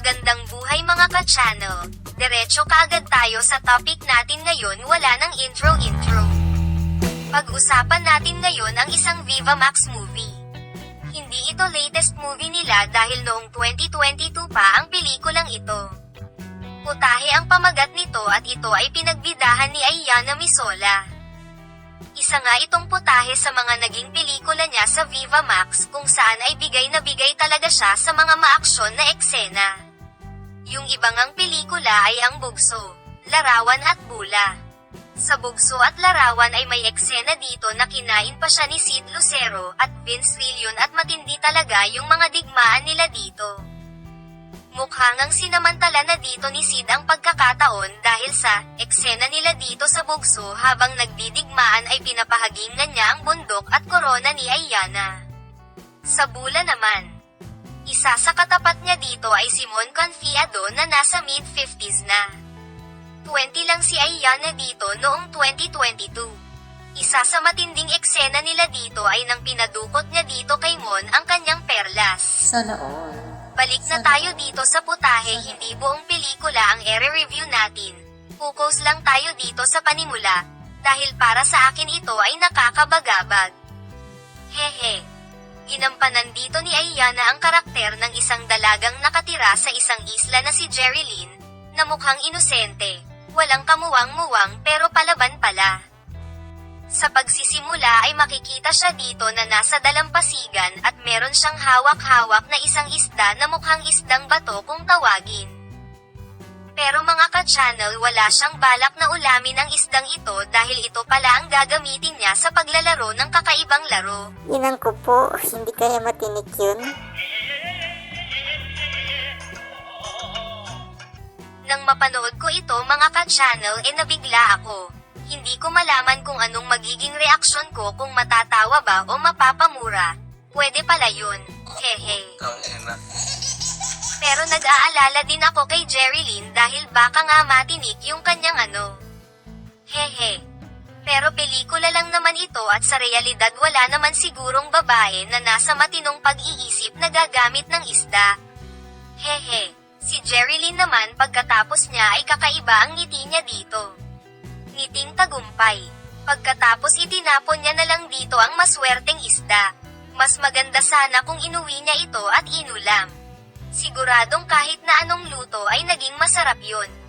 Magandang buhay mga ka-channel. Diretso kaagad tayo sa topic natin ngayon wala ng intro-intro. Pag-usapan natin ngayon ang isang Viva Max movie. Hindi ito latest movie nila dahil noong 2022 pa ang pelikulang ito. Putahe ang pamagat nito at ito ay pinagbidahan ni Ayanna Misola. Isa nga itong putahe sa mga naging pelikula niya sa Viva Max kung saan ay bigay na bigay talaga siya sa mga maaksyon na eksena. Yung ibang ang pelikula ay ang Bugso, Larawan at Bula. Sa Bugso at Larawan ay may eksena dito na kinain pa siya ni Sid Lucero at Vince Rillion at matindi talaga yung mga digmaan nila dito. Mukhang ang sinamantala na dito ni Sid ang pagkakataon dahil sa eksena nila dito sa bugso habang nagdidigmaan ay pinapahagingan niya ang bundok at korona ni Ayana. Sa bula naman, isa sa katapat niya dito ay si Mon Confiado na nasa mid-50s na. 20 lang si Ayana dito noong 2022. Isa sa matinding eksena nila dito ay nang pinadukot niya dito kay Mon ang kanyang perlas. Sana all. Balik na tayo dito sa putahe hindi buong pelikula ang ere-review natin. Focus lang tayo dito sa panimula, dahil para sa akin ito ay nakakabagabag. Hehe. Ginampanan dito ni Ayana ang karakter ng isang dalagang nakatira sa isang isla na si Jerilyn, na mukhang inosente, walang kamuwang-muwang pero palaban pala. Sa pagsisimula ay makikita siya dito na nasa dalampasigan at meron siyang hawak-hawak na isang isda na mukhang isdang bato kung tawagin. Pero mga ka-channel wala siyang balak na ulamin ang isdang ito dahil ito pala ang gagamitin niya sa paglalaro ng kakaibang laro. Inang ko po, hindi kaya matinik yun. Nang mapanood ko ito mga ka-channel e nabigla ako. Hindi ko malaman kung anong magiging reaksyon ko kung matatawa ba o mapapamura. Pwede pala yun. Hehe. Tangina. Pero nag-aalala din ako kay Jerilyn dahil baka nga matinik yung kanyang ano. Hehe. Pero pelikula lang naman ito at sa realidad wala naman sigurong babae na nasa matinong pag-iisip na gagamit ng isda. Hehe. Si Jerilyn naman pagkatapos niya ay kakaiba ang ngiti niya dito. Ngiting tagumpay. Pagkatapos itinapon niya na lang dito ang maswerteng isda. Mas maganda sana kung inuwi niya ito at inulam. Siguradong kahit na anong luto ay naging masarap yun.